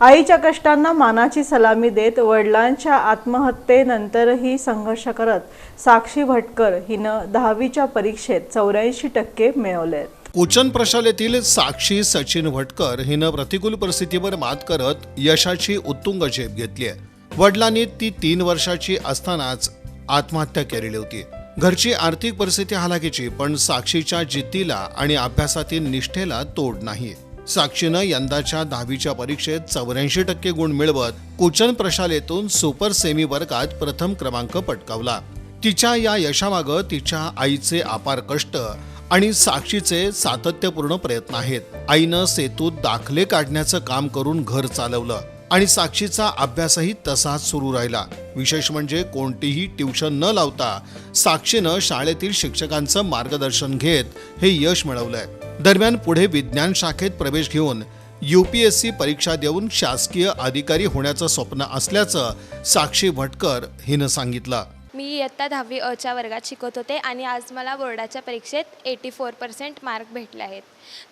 आईच्या कष्टांना मानाची सलामी देत वडिलांच्या आत्महत्येनंतरही संघर्ष करत साक्षी भटकर हिनं दहावीच्या परीक्षेत चौऱ्याऐंशी टक्के मिळवले. कोचन प्रशालेतील साक्षी सचिन भटकर हिनं प्रतिकूल परिस्थितीवर मात करत यशाची उत्तुंग झेप घेतली आहे. वडिलांनी ती तीन वर्षाची असतानाच आत्महत्या केलेली होती. घरची आर्थिक परिस्थिती हालाकीची पण साक्षीच्या जिद्दीला आणि अभ्यासातील निष्ठेला तोड नाही. साक्षीनं यंदाच्या दहावीच्या परीक्षेत चौऱ्याऐंशी टक्के गुण मिळवत कोचन प्रशालेतून सुपर सेमी वर्गात प्रथम क्रमांक पटकावला. तिच्या या यशामागं तिच्या आईचे अपार कष्ट आणि साक्षीचे सातत्यपूर्ण प्रयत्न आहेत. आईनं सेतूत दाखले काढण्याचं काम करून घर चालवलं. आणि साक्षीचा अभ्यासही तसाच सुरू राहिला. विशेष म्हणजे कोणतीही ट्युशन न लावता साक्षीनं शाळेतील शिक्षकांचं मार्गदर्शन घेत हे यश मिळवलंय. दरम्यान पुढे विज्ञान शाखेत प्रवेश घेऊन यूपीएससी परीक्षा देऊन शासकीय अधिकारी होण्याचं स्वप्न असल्याचं साक्षी भटकर हिनं सांगितलं. मी इयत्ता दहावी अच्या वर्गात शिकत होते आणि आज मला बोर्डाच्या परीक्षेत एटी फोर पर्सेंट मार्क भेटले आहेत.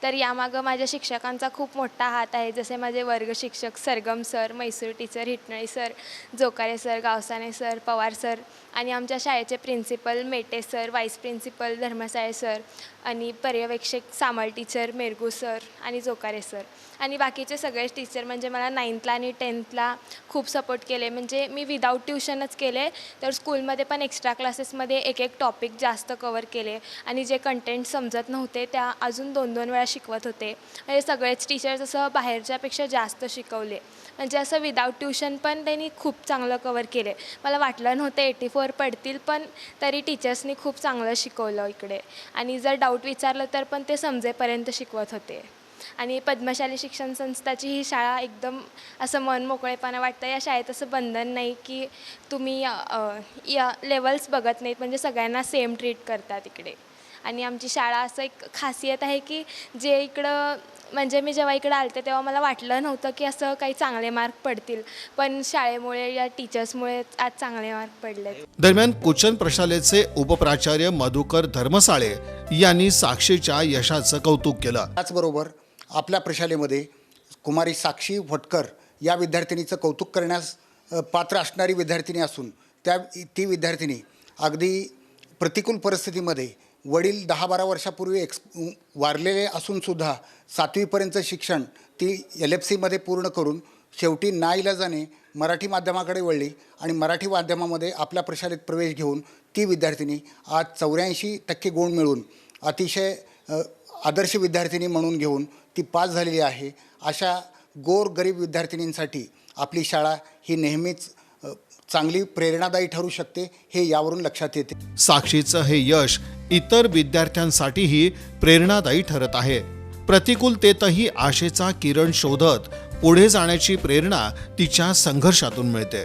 तर यामागं माझ्या शिक्षकांचा खूप मोठा हात आहे. जसे माझे वर्ग शिक्षक Sargam sir Maisur teacher Hitnali sir Jokare sir Gavsane sir Pawar sir आणि आमच्या शाळेचे principal Mete sir vice principal Dharmasale sir आणि पर्यवेक्षक सामल टीचर मेरगू सर आणि जोकारे सर. आणि बाकीचे सगळेच टीचर म्हणजे मला नाईन्थला आणि टेन्थला खूप सपोर्ट केले. म्हणजे मी विदाऊट ट्युशनच केले तर स्कूलमध्ये पण एक्स्ट्रा क्लासेसमध्ये एक एक टॉपिक जास्त कवर केले आणि जे कंटेंट समजत नव्हते त्या अजून दोन दोन वेळा शिकवत होते. म्हणजे सगळेच टीचर्स असं बाहेरच्यापेक्षा जास्त शिकवले. म्हणजे असं विदाऊट ट्युशन पण त्यांनी खूप चांगलं कवर केले. मला वाटलं नव्हतं एटी फोर पडतील पण तरी टीचर्सनी खूप चांगलं शिकवलं इकडे. आणि जर डाऊट विचारलं तर पण ते समजेपर्यंत शिकवत होते. आणि पद्मशाली शिक्षण संस्थाची ही शाळा एकदम असं मन मोकळेपणा वाटतं. या शाळेत असं बंधन नाही की तुम्ही या लेवल्स बघत नाहीत म्हणजे सगळ्यांना सेम ट्रीट करतात इकडे आणि आमची शाळा असं एक खासियत आहे की जे इकडं म्हणजे मी जेव्हा इकडं आलते तेव्हा मला वाटलं नव्हतं की असं काही चांगले मार्क पडतील. पण शाळेमुळे या टीचर्समुळे आज चांगले मार्क पडलेत. दरम्यान कोचन प्रशालेचे उपप्राचार्य मधुकर धर्मसाळे यांनी साक्षीच्या यशाचं कौतुक केलं. त्याचबरोबर आपल्या प्रशालेमध्ये कुमारी साक्षी भटकर या विद्यार्थिनीचं कौतुक करण्यास पात्र असणारी विद्यार्थिनी असून त्या ती विद्यार्थिनी अगदी प्रतिकूल परिस्थितीमध्ये वडील दहा बारा वर्षापूर्वी एक्स वारलेले असूनसुद्धा सातवीपर्यंतचं शिक्षण ती एल एफ सीमध्ये पूर्ण करून शेवटी नाईलाजाने मराठी माध्यमाकडे वळली आणि मराठी माध्यमामध्ये आपल्या प्रशालेत प्रवेश घेऊन ती विद्यार्थिनी आज चौऱ्याऐंशी टक्के गुण मिळवून अतिशय आदर्श विद्यार्थिनी म्हणून घेऊन ती पास झालेली आहे. अशा गोर गरीब विद्यार्थिनींसाठी आपली शाळा ही नेहमीच चांगली प्रेरणादायी ठरू शकते हे यावरून लक्षात येते. साक्षीचं हे यश इतर विद्यार्थ्यांसाठीही प्रेरणादायी ठरत आहे. प्रतिकूलतेतही आशेचा किरण शोधत पुढे जाण्याची प्रेरणा तिच्या संघर्षातून मिळते.